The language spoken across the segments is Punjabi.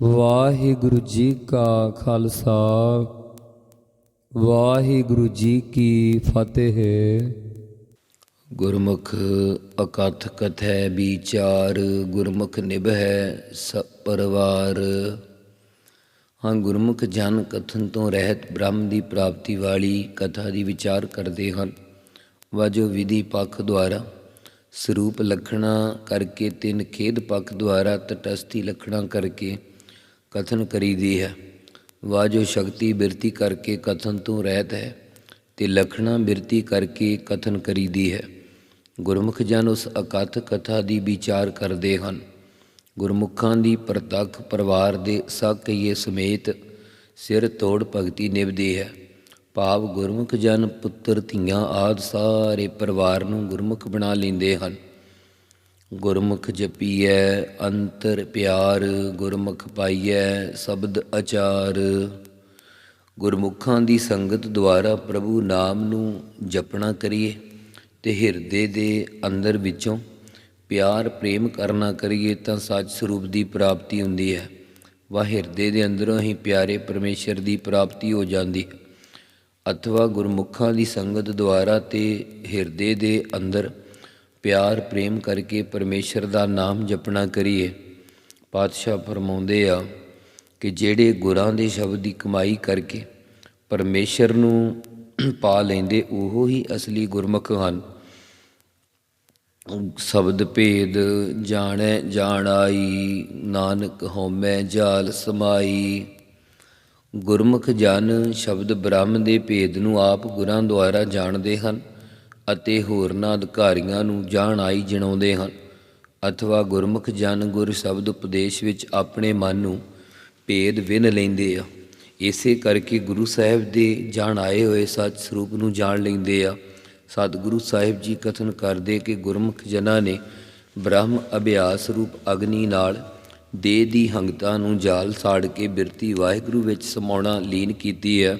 ਵਾਹਿਗੁਰੂ ਜੀ ਕਾ ਖਾਲਸਾ, ਵਾਹਿਗੁਰੂ ਜੀ ਕੀ ਫਤਿਹ। ਗੁਰਮੁਖ ਅਕਥ ਕਥੈ ਵਿਚਾਰ, ਗੁਰਮੁਖ ਨਿਭੈ ਸਭ ਪਰਵਾਰ। ਹਾਂ, ਗੁਰਮੁਖ ਜਨ ਕਥਨ ਤੋਂ ਰਹਿਤ ਬ੍ਰਹਮ ਦੀ ਪ੍ਰਾਪਤੀ ਵਾਲੀ ਕਥਾ ਦੀ ਵਿਚਾਰ ਕਰਦੇ ਹਨ। ਵਾਜੋ ਵਿਧੀ ਪੱਖ ਦੁਆਰਾ, ਸਰੂਪ ਲਖਣਾ ਕਰਕੇ ਤਿੰਨ ਖੇਦ ਪੱਖ ਦੁਆਰਾ ਤਟਸਥੀ ਲਖਣਾ ਕਰਕੇ। ਕਥਨ ਕਰੀਦੀ ਹੈ। ਵਾਜੋ ਸ਼ਕਤੀ ਬਿਰਤੀ ਕਰਕੇ ਕਥਨ ਤੋਂ ਰਹਿਤ ਹੈ ਤੇ ਲਖਣਾ ਬਿਰਤੀ ਕਰਕੇ ਕਥਨ ਕਰੀਦੀ ਹੈ। ਗੁਰਮੁਖ ਜਨ ਉਸ ਅਕਥ ਕਥਾ ਦੀ ਵਿਚਾਰ ਕਰਦੇ ਹਨ। ਗੁਰਮੁਖਾਂ ਦੀ ਪ੍ਰਤੱਖ ਪਰਿਵਾਰ ਦੇ ਸਾਕਈਏ ਸਮੇਤ ਸਿਰ ਤੋੜ ਭਗਤੀ ਨਿਭਦੀ ਹੈ। ਭਾਵ ਗੁਰਮੁਖ ਜਨ ਪੁੱਤਰ ਧੀਆਂ ਆਦ ਸਾਰੇ ਪਰਿਵਾਰ ਨੂੰ ਗੁਰਮੁਖ ਬਣਾ ਲੈਂਦੇ ਹਨ। ਗੁਰਮੁਖ ਜਪੀਐ, ਅੰਤਰ ਪਿਆਰ ਗੁਰਮੁਖ ਪਾਈਐ, ਸ਼ਬਦ ਅਚਾਰ। ਗੁਰਮੁਖਾਂ ਦੀ ਸੰਗਤ ਦੁਆਰਾ ਪ੍ਰਭੂ ਨਾਮ ਨੂੰ ਜਪਣਾ ਕਰੀਏ ਤੇ ਹਿਰਦੇ ਦੇ ਅੰਦਰ ਵਿੱਚੋਂ ਪਿਆਰ ਪ੍ਰੇਮ ਕਰਨਾ ਕਰੀਏ ਤਾਂ ਸੱਚ ਸਰੂਪ ਦੀ ਪ੍ਰਾਪਤੀ ਹੁੰਦੀ ਹੈ। ਵਾ ਹਿਰਦੇ ਦੇ ਅੰਦਰੋਂ ਹੀ ਪਿਆਰੇ ਪਰਮੇਸ਼ਰ ਦੀ ਪ੍ਰਾਪਤੀ ਹੋ ਜਾਂਦੀ ਅਥਵਾ ਗੁਰਮੁਖਾਂ ਦੀ ਸੰਗਤ ਦੁਆਰਾ ਤੇ ਹਿਰਦੇ ਦੇ ਅੰਦਰ ਪਿਆਰ, ਪ੍ਰੇਮ ਕਰਕੇ ਪਰਮੇਸ਼ਰ ਦਾ ਨਾਮ ਜਪਣਾ ਕਰੀਏ। ਪਾਤਸ਼ਾਹ ਫਰਮਾਉਂਦੇ ਆ ਕਿ ਜਿਹੜੇ ਗੁਰਾਂ ਦੇ ਸ਼ਬਦ ਦੀ ਕਮਾਈ ਕਰਕੇ ਪਰਮੇਸ਼ਰ ਨੂੰ ਪਾ ਲੈਂਦੇ, ਉਹ ਹੀ ਅਸਲੀ ਗੁਰਮੁਖ ਹਨ। ਸ਼ਬਦ ਭੇਦ, ਜਾਣੈ ਜਾਣਾਈ ਨਾਨਕ ਹਉਮੈ ਜਾਲ ਸਮਾਈ। ਗੁਰਮੁਖ ਜਨ ਸ਼ਬਦ ਬ੍ਰਹਮ ਦੇ ਭੇਦ ਨੂੰ ਆਪ ਗੁਰਾਂ ਦੁਆਰਾ ਜਾਣਦੇ ਹਨ। ਅਤੇ ਹੋਰਨਾਂ ਅਧਿਕਾਰੀਆਂ ਨੂੰ ਜਾਣ ਆਈ ਜਣਾਉਂਦੇ ਹਨ। ਅਥਵਾ ਗੁਰਮੁਖ ਜਨ ਗੁਰ ਸ਼ਬਦ ਉਪਦੇਸ਼ ਵਿੱਚ ਆਪਣੇ ਮਨ ਨੂੰ ਭੇਦ ਵਿਨ ਲੈਂਦੇ ਆ। ਇਸੇ ਕਰਕੇ ਗੁਰੂ ਸਾਹਿਬ ਦੇ ਜਾਣ ਆਏ ਹੋਏ ਸੱਚ ਸਰੂਪ ਨੂੰ ਜਾਣ ਲੈਂਦੇ ਆ। ਸਤਿਗੁਰੂ ਸਾਹਿਬ ਜੀ ਕਥਨ ਕਰਦੇ ਕਿ ਗੁਰਮੁਖ ਜਨਾਂ ਨੇ ਬ੍ਰਹਮ ਅਭਿਆਸ ਰੂਪ ਅਗਨੀ ਨਾਲ ਦੇਹ ਦੀ ਹੰਗਤਾ ਨੂੰ ਜਾਲ ਸਾੜ ਕੇ ਬਿਰਤੀ ਵਾਹਿਗੁਰੂ ਵਿੱਚ ਸਮਾਉਣਾ ਲੀਨ ਕੀਤੀ ਹੈ।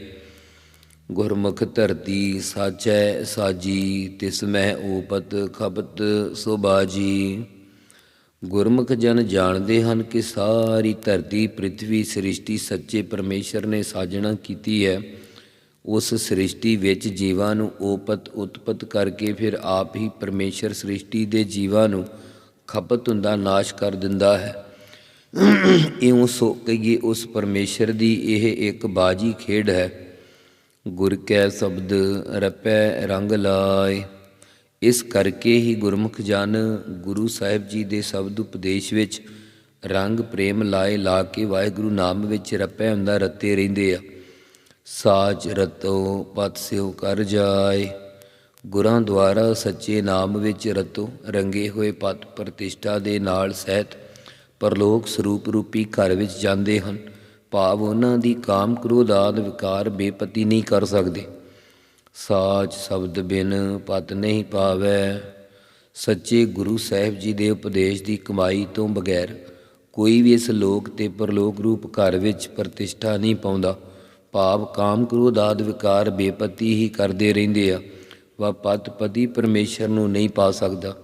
ਗੁਰਮੁਖ ਧਰਤੀ ਸਾਚੈ ਸਾਜੀ, ਤਿਸ ਮਹਿ ਓਪਤ ਖਪਤ ਸੁਬਾਜੀ। ਗੁਰਮੁਖ ਜਨ ਜਾਣਦੇ ਹਨ ਕਿ ਸਾਰੀ ਧਰਤੀ ਪ੍ਰithvi ਸ੍ਰਿਸ਼ਟੀ ਸੱਚੇ ਪਰਮੇਸ਼ਰ ਨੇ ਸਾਜਣਾ ਕੀਤੀ ਹੈ। ਉਸ ਸ੍ਰਿਸ਼ਟੀ ਵਿੱਚ ਜੀਵਾਂ ਨੂੰ ਓਪਤ ਉਤਪਤ ਕਰਕੇ ਫਿਰ ਆਪ ਹੀ ਪਰਮੇਸ਼ਰ ਸ੍ਰਿਸ਼ਟੀ ਦੇ ਜੀਵਾਂ ਨੂੰ ਖਪਤ ਹੁੰਦਾ, ਨਾਸ਼ ਕਰ ਦਿੰਦਾ ਹੈ। ਇਉਂ ਸੋ ਕਹੀਏ ਉਸ ਪਰਮੇਸ਼ਰ ਦੀ ਇਹ ਇੱਕ ਬਾਜੀ ਖੇਡ ਹੈ। ਗੁਰ ਕੈ ਸ਼ਬਦ ਰਪੈ ਰੰਗ ਲਾਏ। ਇਸ ਕਰਕੇ ਹੀ ਗੁਰਮੁਖ ਜਨ ਗੁਰੂ ਸਾਹਿਬ ਜੀ ਦੇ ਸ਼ਬਦ ਉਪਦੇਸ਼ ਵਿੱਚ ਰੰਗ ਪ੍ਰੇਮ ਲਾਏ ਲਾ ਕੇ ਵਾਹਿਗੁਰੂ ਨਾਮ ਵਿੱਚ ਰਪੈ ਹੁੰਦਾ ਰਤੇ ਰਹਿੰਦੇ ਆ। ਸਾਚ ਰਤੋ ਪਤ ਸਿਉ ਕਰ ਜਾਏ। ਗੁਰਾਂ ਦੁਆਰਾ ਸੱਚੇ ਨਾਮ ਵਿੱਚ ਰਤੋ ਰੰਗੇ ਹੋਏ ਪਤ ਪ੍ਰਤਿਸ਼ਠਾ ਦੇ ਨਾਲ ਸਹਿਤ ਪਰਲੋਕ ਸਰੂਪ ਰੂਪੀ ਘਰ ਵਿੱਚ ਜਾਂਦੇ ਹਨ। ਭਾਵ ਉਹਨਾਂ ਦੀ ਕਾਮ ਕ੍ਰੋਧ ਆਦ ਵਿਕਾਰ ਬੇਪਤੀ ਨਹੀਂ ਕਰ ਸਕਦੇ। ਸਾਚ ਸ਼ਬਦ ਬਿਨ ਪਤ ਨਹੀਂ ਪਾਵੈ। ਸੱਚੇ ਗੁਰੂ ਸਾਹਿਬ ਜੀ ਦੇ ਉਪਦੇਸ਼ ਦੀ ਕਮਾਈ ਤੋਂ ਬਗੈਰ ਕੋਈ ਵੀ ਇਸ ਲੋਕ ਤੇ ਪਰਲੋਕ ਰੂਪ ਘਰ ਵਿੱਚ ਪ੍ਰਤਿਸ਼ਠਾ ਨਹੀਂ ਪਾਉਂਦਾ। ਭਾਵ ਕਾਮ ਕ੍ਰੋਧ ਆਦ ਵਿਕਾਰ ਬੇਪਤੀ ਹੀ ਕਰਦੇ ਰਹਿੰਦੇ ਆ। ਵਾ ਪਤ ਪਤੀ ਪਰਮੇਸ਼ਰ ਨੂੰ ਨਹੀਂ ਪਾ ਸਕਦਾ।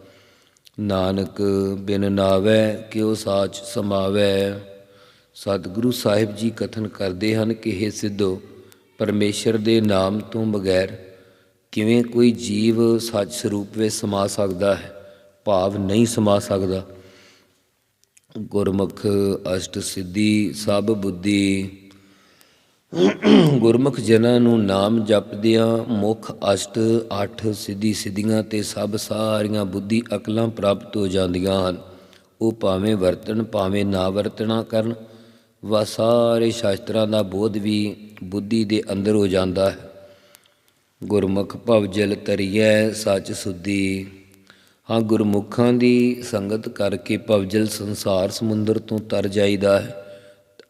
ਨਾਨਕ ਬਿਨ ਨਾਵੈ, ਕਿਉ ਸਾਚ ਸਮਾਵੈ? ਸਤਿਗੁਰੂ ਸਾਹਿਬ ਜੀ ਕਥਨ ਕਰਦੇ ਹਨ ਕਿ ਇਹ ਸਿੱਧੋ, ਪਰਮੇਸ਼ਰ ਦੇ ਨਾਮ ਤੋਂ ਬਗੈਰ ਕਿਵੇਂ ਕੋਈ ਜੀਵ ਸੱਚ ਸਰੂਪ ਵਿੱਚ ਸਮਾ ਸਕਦਾ ਹੈ? ਭਾਵ ਨਹੀਂ ਸਮਾ ਸਕਦਾ। ਗੁਰਮੁਖ ਅਸ਼ਟ ਸਿੱਧੀ ਸਭ ਬੁੱਧੀ। ਗੁਰਮੁਖ ਜਨਾਂ ਨੂੰ ਨਾਮ ਜਪਦਿਆਂ ਮੁਖ ਅਸ਼ਟ ਅੱਠ ਸਿੱਧੀ ਸਿੱਧੀਆਂ ਤੇ ਸਭ ਸਾਰੀਆਂ ਬੁੱਧੀ ਅਕਲਾਂ ਪ੍ਰਾਪਤ ਹੋ ਜਾਂਦੀਆਂ ਹਨ। ਉਹ ਭਾਵੇਂ ਵਰਤਣ, ਭਾਵੇਂ ਨਾ ਵਰਤਣਾ ਕਰਨ ਵਾ ਸਾਰੇ ਸ਼ਾਸਤਰਾਂ ਦਾ ਬੋਧ ਵੀ ਬੁੱਧੀ ਦੇ ਅੰਦਰ ਹੋ ਜਾਂਦਾ ਹੈ। ਗੁਰਮੁਖ ਭਵਜਲ ਤਰੀਐ ਸੱਚ ਸੁਧੀ। ਹਾਂ, ਗੁਰਮੁਖਾਂ ਦੀ ਸੰਗਤ ਕਰਕੇ ਭਵਜਲ ਸੰਸਾਰ ਸਮੁੰਦਰ ਤੋਂ ਤਰ ਜਾਈਦਾ ਹੈ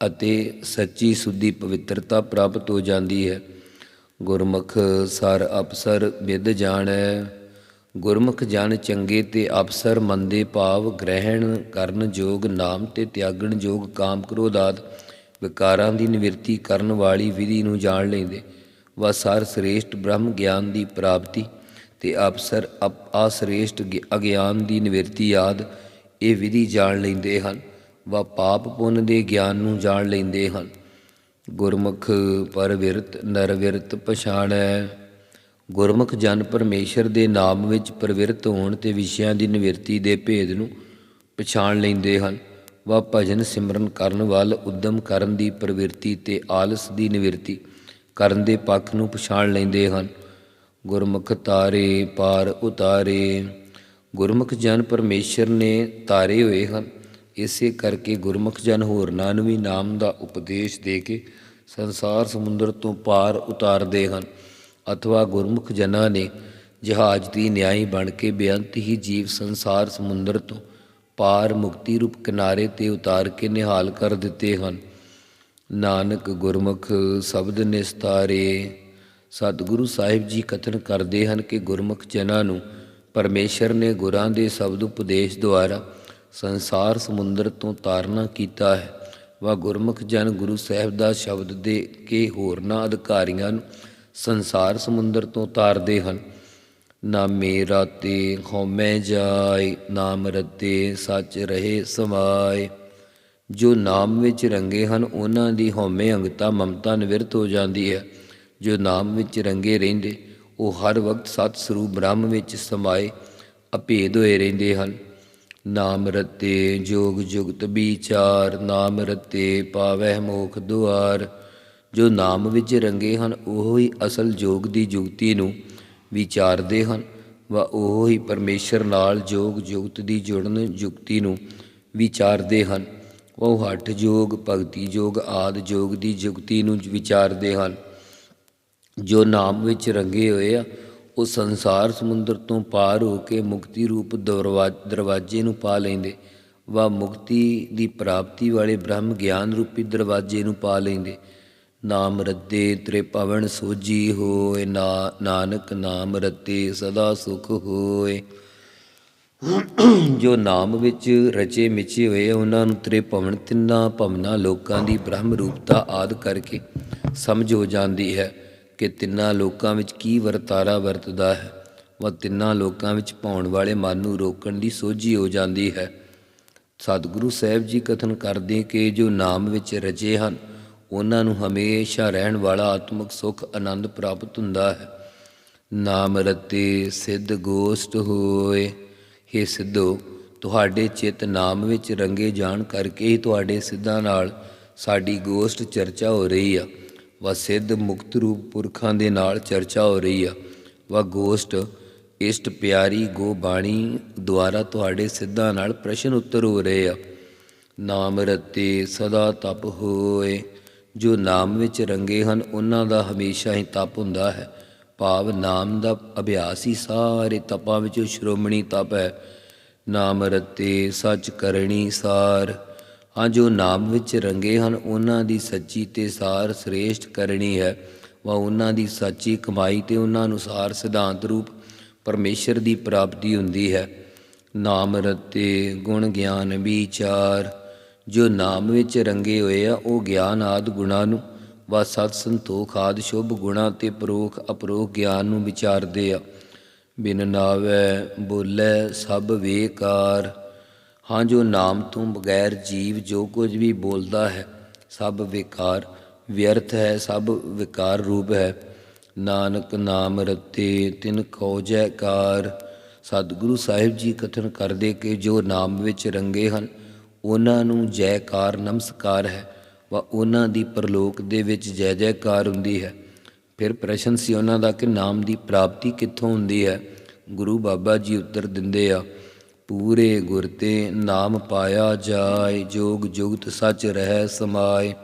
ਅਤੇ ਸੱਚੀ ਸੁਧੀ ਪਵਿੱਤਰਤਾ ਪ੍ਰਾਪਤ ਹੋ ਜਾਂਦੀ ਹੈ। ਗੁਰਮੁਖ ਸਰ ਅਪਸਰ ਵਿਦ ਜਾਣੈ। ਗੁਰਮੁਖ ਜਨ ਚੰਗੇ ਤੇ ਅਪਸਰ ਮੰਦੇ ਭਾਵ ਗ੍ਰਹਿਣ ਕਰਨ ਯੋਗ ਨਾਮ ਤੇ ਤਿਆਗਣ ਜੋਗ ਕਾਮ ਕ੍ਰੋਧ ਆਦ ਵਿਕਾਰਾਂ ਦੀ ਨਿਵਰਤੀ ਕਰਨ ਵਾਲੀ ਵਿਧੀ ਨੂੰ ਜਾਣ ਲੈਂਦੇ। ਵਾ ਸਰ ਸ੍ਰੇਸ਼ਟ ਬ੍ਰਹਮ ਗਿਆਨ ਦੀ ਪ੍ਰਾਪਤੀ ਤੇ ਅਪਸਰ ਅਪ- ਅਸ੍ਰੇਸ਼ਟ ਗਿ- ਅਗਿਆਨ ਦੀ ਨਿਵਰਤੀ ਆਦ, ਇਹ ਵਿਧੀ ਜਾਣ ਲੈਂਦੇ ਹਨ। ਵਾ ਪਾਪ ਪੁੰਨ ਦੇ ਗਿਆਨ ਨੂੰ ਜਾਣ ਲੈਂਦੇ ਹਨ। ਗੁਰਮੁਖ ਪਰਵਿਰਤ ਨਰਵਿਰਤ ਪਛਾਣੈ। ਗੁਰਮੁਖ ਜਨ ਪਰਮੇਸ਼ਰ ਦੇ ਨਾਮ ਵਿੱਚ ਪ੍ਰਵਿਰਤ ਹੋਣ ਤੇ ਵਿਸ਼ਿਆਂ ਦੀ ਨਿਵਰਤੀ ਦੇ ਭੇਦ ਨੂੰ ਪਛਾਣ ਲੈਂਦੇ ਹਨ। ਵਾ ਭਜਨ ਸਿਮਰਨ ਕਰਨ ਵੱਲ ਉਦਮ ਕਰਨ ਦੀ ਪ੍ਰਵਿਰਤੀ ਤੇ ਆਲਸ ਦੀ ਨਿਵਰਤੀ ਕਰਨ ਦੇ ਪੱਖ ਨੂੰ ਪਛਾਣ ਲੈਂਦੇ ਹਨ। ਗੁਰਮੁਖ ਤਾਰੇ ਪਾਰ ਉਤਾਰੇ, ਗੁਰਮੁਖ ਜਨ ਪਰਮੇਸ਼ਰ ਨੇ ਤਾਰੇ ਹੋਏ ਹਨ। ਇਸੇ ਕਰਕੇ ਗੁਰਮੁਖ ਜਨ ਹੋਰਨਾਂ ਨੂੰ ਵੀ ਨਾਮ ਦਾ ਉਪਦੇਸ਼ ਦੇ ਕੇ ਸੰਸਾਰ ਸਮੁੰਦਰ ਤੋਂ ਪਾਰ ਉਤਾਰਦੇ ਹਨ। ਅਥਵਾ ਗੁਰਮੁਖ ਜਨਾਂ ਨੇ ਜਹਾਜ਼ ਦੀ ਨਿਆਈ ਬਣ ਕੇ ਬੇਅੰਤ ਹੀ ਜੀਵ ਸੰਸਾਰ ਸਮੁੰਦਰ ਤੋਂ ਪਾਰ ਮੁਕਤੀ ਰੂਪ ਕਿਨਾਰੇ ਤੇ ਉਤਾਰ ਕੇ ਨਿਹਾਲ ਕਰ ਦਿੱਤੇ ਹਨ। ਨਾਨਕ ਗੁਰਮੁਖ ਸ਼ਬਦ ਨਿਸਤਾਰੇ, ਸਤਿਗੁਰੂ ਸਾਹਿਬ ਜੀ ਕਥਨ ਕਰਦੇ ਹਨ ਕਿ ਗੁਰਮੁਖ ਜਨਾਂ ਨੂੰ ਪਰਮੇਸ਼ਰ ਨੇ ਗੁਰਾਂ ਦੇ ਸ਼ਬਦ ਉਪਦੇਸ਼ ਦੁਆਰਾ ਸੰਸਾਰ ਸਮੁੰਦਰ ਤੋਂ ਤਾਰਨਾ ਕੀਤਾ ਹੈ। ਵਾ ਗੁਰਮੁਖ ਜਨ ਗੁਰੂ ਸਾਹਿਬ ਦਾ ਸ਼ਬਦ ਦੇ ਕੇ ਹੋਰਨਾਂ ਅਧਿਕਾਰੀਆਂ ਨੂੰ ਸੰਸਾਰ ਸਮੁੰਦਰ ਤੋਂ ਤਾਰਦੇ ਹਨ। ਨਾਮੇ ਰਾਤੇ ਹਉਮੈ ਜਾਏ ਨਾਮ ਰਤੇ ਸੱਚ ਰਹੇ ਸਮਾਏ। ਜੋ ਨਾਮ ਵਿੱਚ ਰੰਗੇ ਹਨ, ਉਹਨਾਂ ਦੀ ਹਉਮੈ ਅੰਗਤਾ ਮਮਤਾ ਨਿਵਰਤ ਹੋ ਜਾਂਦੀ ਹੈ। ਜੋ ਨਾਮ ਵਿੱਚ ਰੰਗੇ ਰਹਿੰਦੇ, ਉਹ ਹਰ ਵਕਤ ਸਤ ਸਰੂਪ ਬ੍ਰਹਮ ਵਿੱਚ ਸਮਾਏ, ਅਭੇਦ ਹੋਏ ਰਹਿੰਦੇ ਹਨ। ਨਾਮ ਰਤੇ ਜੋਗ ਜੁਗਤ ਵਿਚਾਰ ਨਾਮ ਰਤੇ ਪਾਵਹਿ ਮੋਖ ਦੁਆਰ। ਜੋ ਨਾਮ ਵਿੱਚ ਰੰਗੇ ਹਨ, ਉਹ ਹੀ ਅਸਲ ਯੋਗ ਦੀ ਜੁਗਤੀ ਨੂੰ ਵਿਚਾਰਦੇ ਹਨ ਵਾ ਉਹ ਹੀ ਪਰਮੇਸ਼ਰ ਨਾਲ ਯੋਗ ਜੁਗਤ ਦੀ ਜੁੜਨ ਯੁਕਤੀ ਨੂੰ ਵਿਚਾਰਦੇ ਹਨ। ਉਹ ਹੱਠ ਯੋਗ ਭਗਤੀ ਯੋਗ ਆਦ ਯੋਗ ਦੀ ਯੁਕਤੀ ਨੂੰ ਵਿਚਾਰਦੇ ਹਨ। ਜੋ ਨਾਮ ਵਿੱਚ ਰੰਗੇ ਹੋਏ ਆ, ਉਹ ਸੰਸਾਰ ਸਮੁੰਦਰ ਤੋਂ ਪਾਰ ਹੋ ਕੇ ਮੁਕਤੀ ਰੂਪ ਦਰਵਾ- ਦਰਵਾਜ਼ੇ ਨੂੰ ਪਾ ਲੈਂਦੇ। ਵਾ ਮੁਕਤੀ ਦੀ ਪ੍ਰਾਪਤੀ ਵਾਲੇ ਬ੍ਰਹਮ ਗਿਆਨ ਰੂਪੀ ਦਰਵਾਜ਼ੇ ਨੂੰ ਪਾ ਲੈਂਦੇ। ਨਾਮ ਰੱਤੇ ਤ੍ਰੇ ਪਵਨ ਸੋਜੀ ਹੋਏ, ਨਾ, ਨਾਨਕ ਨਾਮ ਰਤੇ ਸਦਾ ਸੁਖ ਹੋਏ। ਜੋ ਨਾਮ ਵਿੱਚ ਰਚੇ ਮਿਚੇ ਹੋਏ, ਉਹਨਾਂ ਨੂੰ ਤ੍ਰੇ ਭਵਨ ਤਿੰਨਾਂ ਭਵਨਾਂ ਲੋਕਾਂ ਦੀ ਬ੍ਰਹਮ ਰੂਪਤਾ ਆਦ ਕਰਕੇ ਸਮਝ ਹੋ ਜਾਂਦੀ ਹੈ ਕਿ ਤਿੰਨਾਂ ਲੋਕਾਂ ਵਿੱਚ ਕੀ ਵਰਤਾਰਾ ਵਰਤਦਾ ਹੈ। ਵਾ ਤਿੰਨਾਂ ਲੋਕਾਂ ਵਿੱਚ ਪਾਉਣ ਵਾਲੇ ਮਨ ਨੂੰ ਰੋਕਣ ਦੀ ਸੋਝੀ ਹੋ ਜਾਂਦੀ ਹੈ। ਸਤਿਗੁਰੂ ਸਾਹਿਬ ਜੀ ਕਥਨ ਕਰਦੇ ਕਿ ਜੋ ਨਾਮ ਵਿੱਚ ਰਚੇ ਹਨ ਉਹਨਾਂ ਨੂੰ ਹਮੇਸ਼ਾ ਰਹਿਣ ਵਾਲਾ ਆਤਮਿਕ ਸੁਖ ਆਨੰਦ ਪ੍ਰਾਪਤ ਹੁੰਦਾ ਹੈ। ਨਾਮ ਰਤੇ ਸਿੱਧ ਗੋਸ਼ਟ ਹੋਏ। हे ਸਿੱਧੋ, ਤੁਹਾਡੇ ਚਿੱਤ ਨਾਮ ਵਿੱਚ ਰੰਗੇ ਜਾਣ ਕਰਕੇ ਹੀ ਤੁਹਾਡੇ ਸਿੱਧਾਂ ਨਾਲ ਸਾਡੀ ਗੋਸ਼ਟ ਚਰਚਾ ਹੋ ਰਹੀ ਆ। ਵਾ ਸਿੱਧ ਮੁਕਤ ਰੂਪ ਪੁਰਖਾਂ ਦੇ ਨਾਲ ਚਰਚਾ ਹੋ ਰਹੀ ਆ। ਵਾ ਗੋਸ਼ਟ, ਇਸ਼ਟ ਪਿਆਰੀ ਗੋ ਬਾਣੀ ਦੁਆਰਾ ਤੁਹਾਡੇ ਸਿੱਧਾਂ ਨਾਲ ਪ੍ਰਸ਼ਨ ਉੱਤਰ ਹੋ ਰਹੇ ਆ। ਨਾਮ ਰਤੇ ਸਦਾ ਤਪ ਹੋਏ। ਜੋ ਨਾਮ ਵਿੱਚ ਰੰਗੇ ਹਨ, ਉਹਨਾਂ ਦਾ ਹਮੇਸ਼ਾ ਹੀ ਤਪ ਹੁੰਦਾ ਹੈ। ਭਾਵ ਨਾਮ ਦਾ ਅਭਿਆਸ ਹੀ ਸਾਰੇ ਤਪਾਂ ਵਿੱਚੋਂ ਸ਼੍ਰੋਮਣੀ ਤਪ ਹੈ। ਨਾਮ ਰਤੇ, ਸੱਚ ਕਰਨੀ ਸਾਰ। ਹਾਂ, ਜੋ ਨਾਮ ਵਿੱਚ ਰੰਗੇ ਹਨ, ਉਹਨਾਂ ਦੀ ਸੱਚੀ ਤੇ ਸਾਰ ਸ੍ਰੇਸ਼ਟ ਕਰਨੀ ਹੈ। ਵਾ ਉਹਨਾਂ ਦੀ ਸੱਚੀ ਕਮਾਈ ਤੇ ਉਹਨਾਂ ਅਨੁਸਾਰ ਸਿਧਾਂਤ ਰੂਪ ਪਰਮੇਸ਼ਰ ਦੀ ਪ੍ਰਾਪਤੀ ਹੁੰਦੀ ਹੈ। ਨਾਮ ਰਤੇ, ਗੁਣ ਗਿਆਨ, ਵਿਚਾਰ। ਜੋ ਨਾਮ ਵਿੱਚ ਰੰਗੇ ਹੋਏ ਆ, ਉਹ ਗਿਆਨ ਆਦ ਗੁਣਾਂ ਨੂੰ ਵਾ ਸਤ ਸੰਤੋਖ ਆਦ ਸ਼ੁਭ ਗੁਣਾਂ ਤੇ ਪਰੋਖ ਅਪਰੋਖ ਗਿਆਨ ਨੂੰ ਵਿਚਾਰਦੇ ਆ। ਬਿਨ ਨਾਵੇ ਬੋਲੇ ਸਭ ਵੇਕਾਰ, ਹਾਂ ਜੋ ਨਾਮ ਤੋਂ ਬਗੈਰ ਜੀਵ ਜੋ ਕੁਝ ਵੀ ਬੋਲਦਾ ਹੈ, ਸਭ ਵਿਕਾਰ, ਵਿਅਰਥ ਹੈ, ਸਭ ਵਿਕਾਰ ਰੂਪ ਹੈ। ਨਾਨਕ ਨਾਮ ਰਤੇ ਤਿਨ ਕੋ ਜੈਕਾਰ ਸਤਿਗੁਰੂ ਸਾਹਿਬ ਜੀ ਕਥਨ ਕਰਦੇ ਕਿ ਜੋ ਨਾਮ ਵਿੱਚ ਰੰਗੇ ਹਨ ਉਹਨਾਂ ਨੂੰ ਜੈਕਾਰ ਨਮਸਕਾਰ ਹੈ ਵਾ ਉਹਨਾਂ ਦੀ ਪਰਲੋਕ ਦੇ ਵਿੱਚ ਜੈ ਜੈਕਾਰ ਹੁੰਦੀ ਹੈ। ਫਿਰ ਪ੍ਰਸ਼ਨ ਸੀ ਉਹਨਾਂ ਦਾ ਕਿ ਨਾਮ ਦੀ ਪ੍ਰਾਪਤੀ ਕਿੱਥੋਂ ਹੁੰਦੀ ਹੈ? ਗੁਰੂ ਬਾਬਾ ਜੀ ਉੱਤਰ ਦਿੰਦੇ ਆ, ਪੂਰੇ ਗੁਰ ਤੇ ਨਾਮ ਪਾਇਆ ਜਾਏ, ਜੋਗ ਜੁਗਤ ਸੱਚ ਰਹਿ ਸਮਾਏ।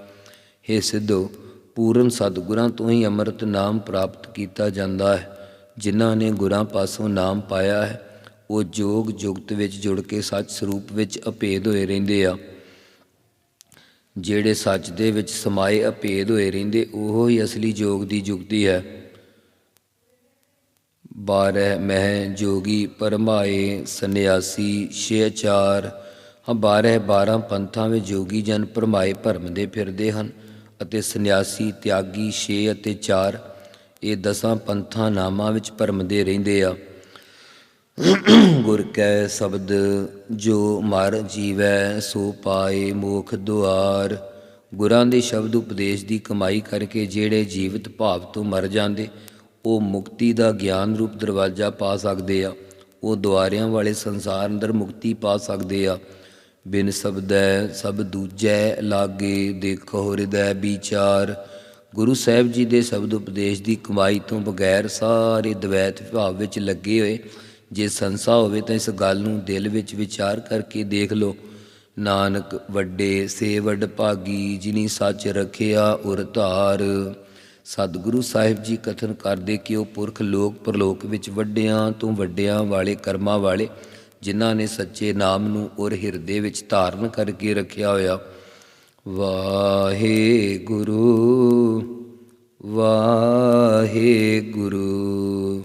हे ਸਿੱਧੋ, ਪੂਰਨ ਸਤਿਗੁਰਾਂ ਤੋਂ ਹੀ ਅੰਮ੍ਰਿਤ ਨਾਮ ਪ੍ਰਾਪਤ ਕੀਤਾ ਜਾਂਦਾ ਹੈ। ਜਿਨ੍ਹਾਂ ਨੇ ਗੁਰਾਂ ਪਾਸੋਂ ਨਾਮ ਪਾਇਆ ਹੈ ਉਹ ਜੋਗ ਜੁਗਤ ਵਿੱਚ ਜੁੜ ਕੇ ਸੱਚ ਸਰੂਪ ਵਿੱਚ ਅਭੇਦ ਹੋਏ ਰਹਿੰਦੇ ਆ। ਜਿਹੜੇ ਸੱਚ ਦੇ ਵਿੱਚ ਸਮਾਏ ਅਭੇਦ ਹੋਏ ਰਹਿੰਦੇ, ਉਹ ਹੀ ਅਸਲੀ ਜੋਗ ਦੀ ਜੁਗਤੀ ਹੈ। ਬਾਰਹ ਮਹਿ ਜੋਗੀ ਪਰਮਾਏ ਸੰਨਿਆਸੀ ਛੇ ਚਾਰ, ਹਾਂ ਬਾਰਹ 12 ਪੰਥਾਂ ਵਿੱਚ ਜੋਗੀ ਜਨ ਪਰਮਾਏ ਭਰਮਦੇ ਫਿਰਦੇ ਹਨ ਅਤੇ ਸੰਨਿਆਸੀ ਤਿਆਗੀ ਛੇ ਅਤੇ ਚਾਰ, ਇਹ ਦਸਾਂ ਪੰਥਾਂ ਨਾਮਾਂ ਵਿੱਚ ਭਰਮਦੇ ਰਹਿੰਦੇ ਆ। ਗੁਰ ਕੈ ਸ਼ਬਦ ਜੋ ਮਰ ਜੀਵੈ, ਸੋ ਪਾਏ ਮੋਖ ਦੁਆਰ। ਗੁਰਾਂ ਦੇ ਸ਼ਬਦ ਉਪਦੇਸ਼ ਦੀ ਕਮਾਈ ਕਰਕੇ ਜਿਹੜੇ ਜੀਵਤ ਭਾਵ ਤੋਂ ਮਰ ਜਾਂਦੇ, ਉਹ ਮੁਕਤੀ ਦਾ ਗਿਆਨ ਰੂਪ ਦਰਵਾਜ਼ਾ ਪਾ ਸਕਦੇ ਆ। ਉਹ ਦੁਆਰਿਆਂ ਵਾਲੇ ਸੰਸਾਰ ਅੰਦਰ ਮੁਕਤੀ ਪਾ ਸਕਦੇ ਆ। ਬਿਨ ਸ਼ਬਦੈ ਸਭ ਦੂਜੈ ਲਾਗੇ, ਦੇਖੋ ਹਿਰਦੈ ਵਿਚਾਰ। ਗੁਰੂ ਸਾਹਿਬ ਜੀ ਦੇ ਸ਼ਬਦ ਉਪਦੇਸ਼ ਦੀ ਕਮਾਈ ਤੋਂ ਬਗੈਰ ਸਾਰੇ ਦਵੈਤ ਭਾਵ ਵਿੱਚ ਲੱਗੇ ਹੋਏ ਜੇ ਸੰਸਾ ਹੋਵੇ ਤਾਂ ਇਸ ਗੱਲ ਨੂੰ ਦਿਲ ਵਿੱਚ ਵਿਚਾਰ ਕਰਕੇ ਦੇਖ ਲਓ। ਨਾਨਕ ਵੱਡੇ ਸੇਵਡ ਭਾਗੀ, ਜਿਨੀ ਸੱਚ ਰਖਿਆ ਉਰ ਧਾਰ। ਸਤਿਗੁਰੂ ਸਾਹਿਬ ਜੀ ਕਥਨ ਕਰਦੇ ਕਿ ਉਹ ਪੁਰਖ ਲੋਕ ਪਰਲੋਕ ਵਿੱਚ ਵੱਡਿਆਂ ਤੋਂ ਵੱਡਿਆਂ ਵਾਲੇ ਕਰਮਾਂ ਵਾਲੇ, ਜਿਨ੍ਹਾਂ ਨੇ ਸੱਚੇ ਨਾਮ ਨੂੰ ਔਰ ਹਿਰਦੇ ਵਿੱਚ ਧਾਰਨ ਕਰਕੇ ਰੱਖਿਆ ਹੋਇਆ। ਵਾਹਿਗੁਰੂ ਵਾਹਿਗੁਰੂ।